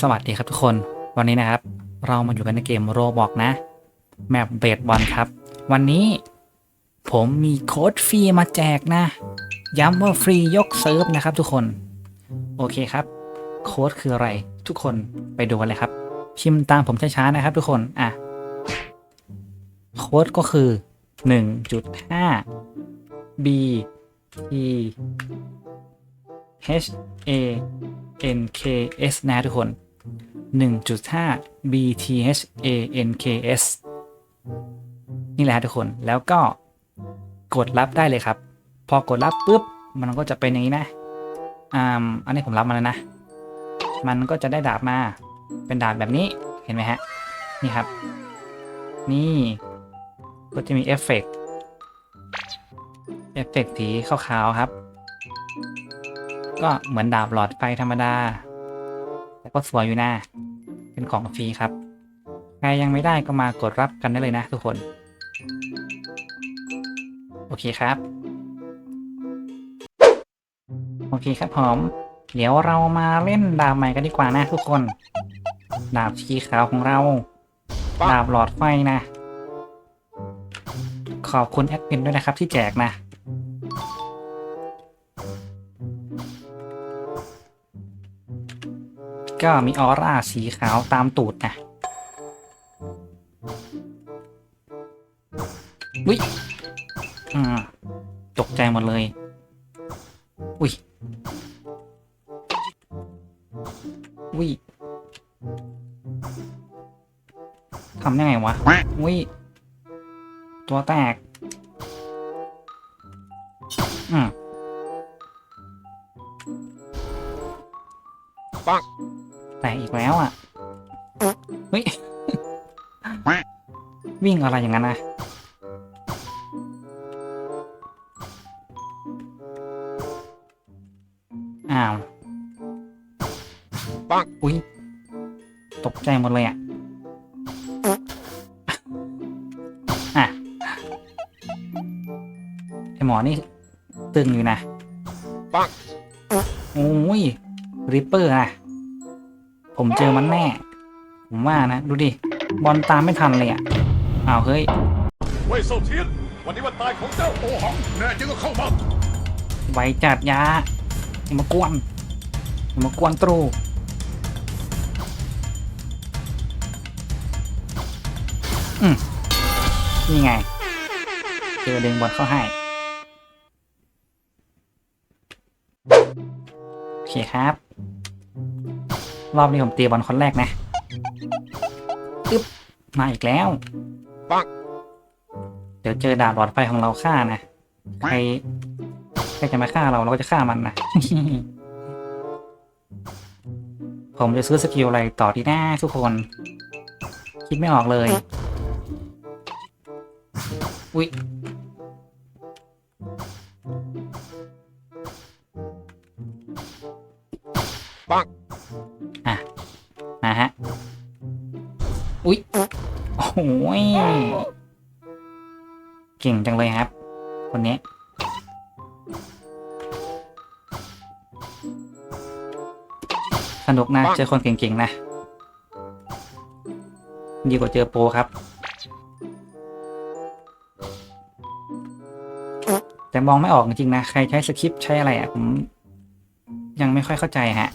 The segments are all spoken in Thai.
สวัสดีครับทุกคน วันนี้นะครับ เรามาอยู่กันในเกมโรบอกนะ แมปเบดบอลครับ วันนี้ผมมีโค้ดฟรีมาแจกนะ ย้ำว่าฟรียกเซิร์ฟนะครับทุกคน โอเคครับ โค้ดคืออะไรทุกคนไปดูกันเลยครับ พิมพ์ตามผมช้าๆนะครับทุกคนอะโค้ดก็คือ 1.5 b t h a n k s นะทุกคน 1.5 b t h a n k s นี่แหละทุกคนแล้วก็กดรับได้เลยครับ พอกดรับปุ๊บ มันก็จะเป็นอย่างนี้นะอ่าอันนี้ผมรับมาแล้วนะ มันก็จะได้ดาบมา เป็นดาบแบบนี้เห็นไหมฮะ นี่ครับ นี่ก็จะมีเอฟเฟกต์เอฟเฟกต์สีขาวๆครับ ก็เหมือนดาบหลอดไฟธรรมดา แต่ก็สวยอยู่นะเป็นของฟรีครับ ใครยังไม่ได้ก็มากดรับกันได้เลยนะทุกคน โอเคครับ โอเคครับผมเดี๋ยวเรามาเล่นดาบใหม่กันดีกว่านะทุกคน ดาบสีขาวของเรา ดาบหลอดไฟนะ ขอบคุณแอดมินด้วยนะครับที่แจกนะ ก็มีออร่าสีขาวตามตูดนะวิอืมตกใจหมดเลย อุ้ยวิทำยังไงวะวิตัวแตก อืมปัง ตกอีกแล้วอะเฮ้ยวิ่งอะไรอย่างนั้นนะอ้าวปังอุ้ยตกใจหมดเลยอะอะไอหมอนี่ตึงอยู่นะปังโอ้ยริปเปอร์นะ ผมเจอมันแน่ ผมว่านะ ดูดิ บอลตามไม่ทันเลยอะอ้าวเฮ้ยเว่ยเซาเทียนวันนี้วันตายของเจ้าโอหังแน่จริงก็เข้ามาไวจัดยาอย่ามากวนอย่ามากวนตรูอืมนี่ไง เจอดึงบอลเข้าให้โอเคครับ รอบนี้ผมตีบอลคนแรกนะอึ๊บมาอีกแล้วปังเดี๋ยวเจอดาบหลอดไฟของเราฆ่านะ ใครใครจะมาฆ่าเราเราก็จะฆ่ามันนะ ผมจะซื้อสกิลอะไรต่อดีหน้าทุกคน คิดไม่ออกเลย อุ๊ย ฮะ อุ๊ย โอ้โหยเก่งจังเลยครับ คนนี้ สนุกนะ เจอคนเก่งๆนะ ดีกว่าเจอโปรครับ แต่มองไม่ออกจริงๆนะ ใครใช้สคริปต์ใช้อะไรอะ ผมยังไม่ค่อยเข้าใจฮะ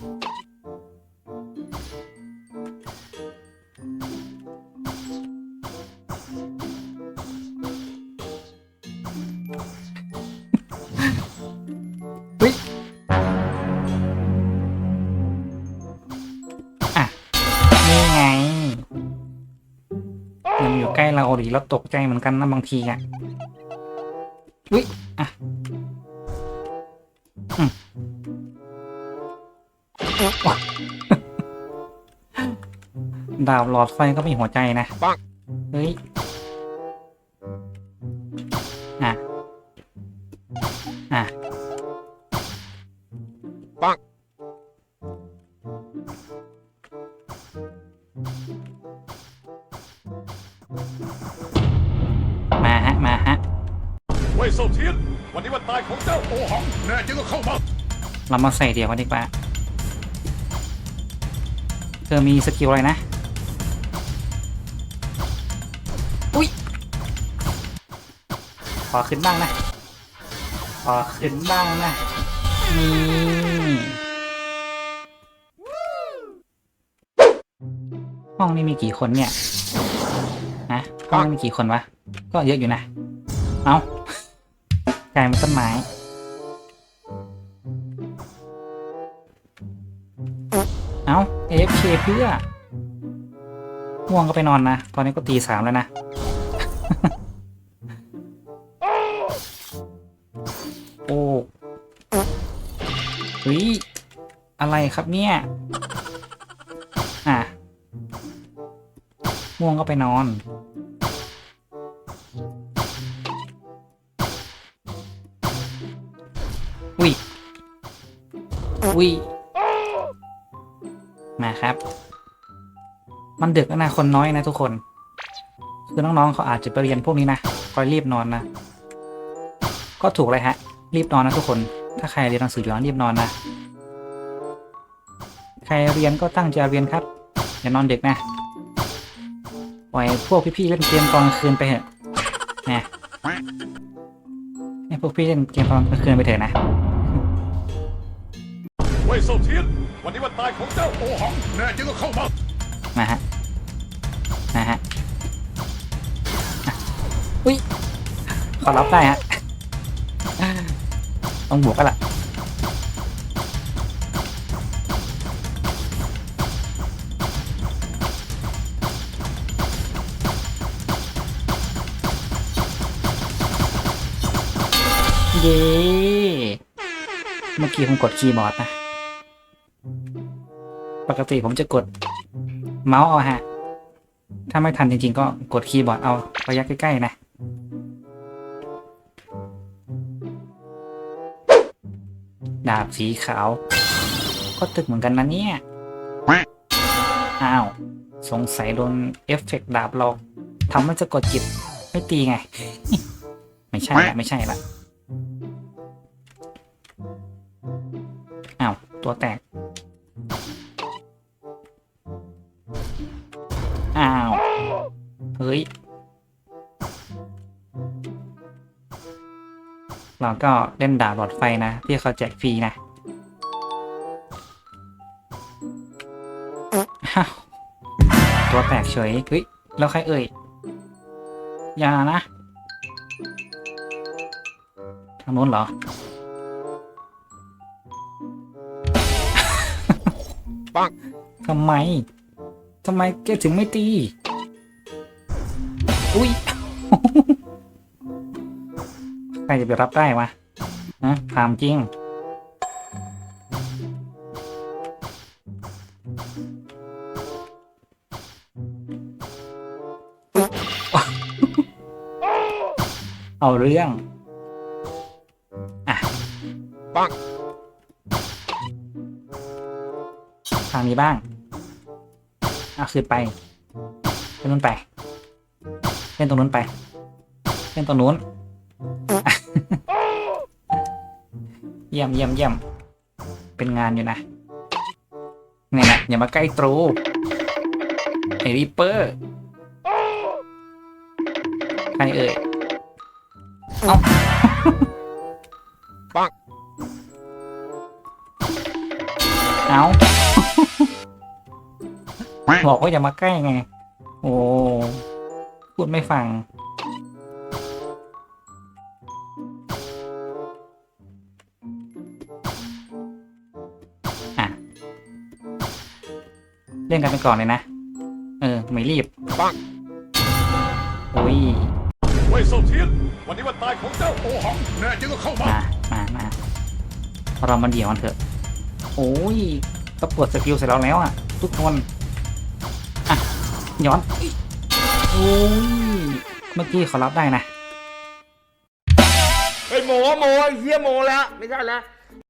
ใกล้เราดิเราตกใจเหมือนกันนะบางทีอะวิอะดาวหลอดไฟก็มีหัวใจนะ เฮ้ย ซเทียน วันนี้วันตายของเจ้าโอหัง แน่จริงก็เข้ามา เรามาใส่เดียวกันดีกว่า เธอมีสกิลอะไรนะ อุ้ย ขอขึ้นบ้างนะ ขอขึ้นบ้างนะ นี่ห้องนี้มีกี่คนเนี่ย นะ ห้องนี้มีกี่คนวะ ก็เยอะอยู่นะ เอา กลายเป็นต้นไม้ เอา AFK เพื่อง่วงก็ไปนอนนะ ตอนนี้ก็ตีสามแล้วนะ โอ้เฮ้ย อะไรครับเนี่ย อะง่วงก็ไปนอน วิมาครับ มันดึกแล้วนะคนน้อยนะทุกคน คือน้องๆเขาอาจจะไปเรียนพวกนี้นะคอยรีบนอนนะ ก็ถูกเลยฮะ รีบนอนนะทุกคน ถ้าใครเรียนหนังสืออยู่แล้วรีบนอนนะ ใครเรียนก็ตั้งใจเรียนครับ อย่านอนเดึกนะปล่อยพวกพี่ๆเล่นเกมตอนกลางคืนไปเถอะนะให้พวกพี่เล่นเกมตอนกลางคืนไปเถอะนะ ว่ยเซาเทียน วันนี้วันตายของเจ้าโอหัง แน่จริงก็เข้ามา มาฮะ มาฮะอะอุ้ยขอรับได้ฮะ ต้องบวกกันละเย้ เมื่อกี้ผมกดคีย์บอร์ดนะ ปกติผมจะกดเมาส์เอาฮะ ถ้าไม่ทันจริงๆ ก็กดคีย์บอร์ดเอาระยะใกล้ๆนะ ดาบสีขาว ก็ตึกเหมือนกันนะเนี่ย อ้าว สงสัยโดนเอฟเฟกต์ดาบหลอกทำให้จะกดจิตไม่ตีไง ไม่ใช่ละไม่ใช่ละอ้าว ตัวแตก อ้าว เฮ้ย เราก็เล่นดาบหลอดไฟนะที่เขาแจกฟรีนะอ้าวตัวแตกเฉย เฮ้ย แล้วใครเอ่ย อย่านะ ทางโน้นเหรอ ปังทำไม ทำไมแกถึงไม่ตี อุ้ย ใครจะไปรับได้วะนะถามจริง เอาเรื่อง อะ ปังทางนี้บ้างเอาขึ้นไปเล่นนู้นไปเล่นตรงนู้นไปเล่นตรงนู้นเยี่ยมเยี่ยมเยี่ยมเป็นงานอยู่นะเนี่ยนะอย่ามาใกล้ตรูไอริปเปอร์ใครเอ่ยเอา บอกว่าอย่ามาใกล้ไง โอ้พูดไม่ฟัง อะ เล่นกันไปก่อนเลยนะ เออ ไม่รีบปังโอ้ยเว่ยเซาเทียนวันนี้วันตายของเจ้าโอหังแน่จริงก็เข้ามา มามามาเรามันเดี่ยวกันเถอะ โอ้ยตะปวดสกิลเสร็จแล้วแล้วอะ ทุกคนอะ ย้อนโอ้ยเมื่อกี้เขารับได้นะ ไอ้ยโมโมไอ้เฮียโมแล้ว ไม่ใช่แล้ว